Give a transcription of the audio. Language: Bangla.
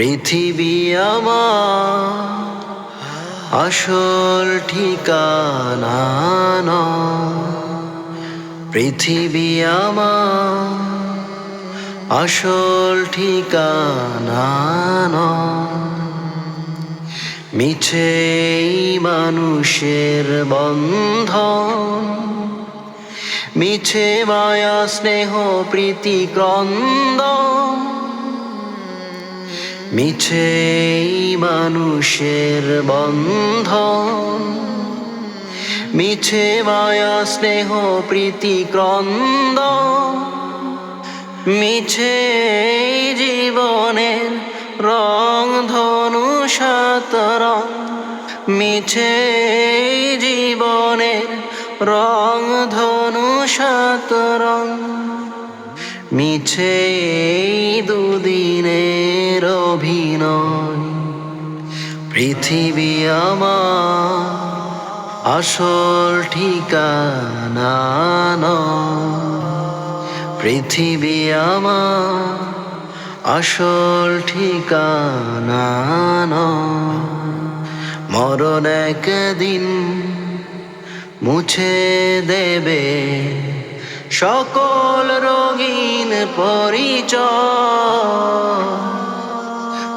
পৃথিবী আমার আসল ঠিকানা। পৃথিবী আমার আসল ঠিকানা। মিছে মানুষের বন্ধন, মিছে মায়া, স্নেহ, প্রীতি ক্রন্দ মিছে মানুষের বন্ধন, মিছে মায়া, স্নেহ, প্রীতি ক্রন্দ মিছে জীবনের রং, ধনু সাতরং মিছে জীবনের রং, ধনু সাতরং মিছে এই অভিনয়। পৃথিবী আমার আসল ঠিকানা পৃথিবী আমার আসল ঠিকানা। মরণ একদিন মুছে দেবে সকল রঙিন পরিচয়।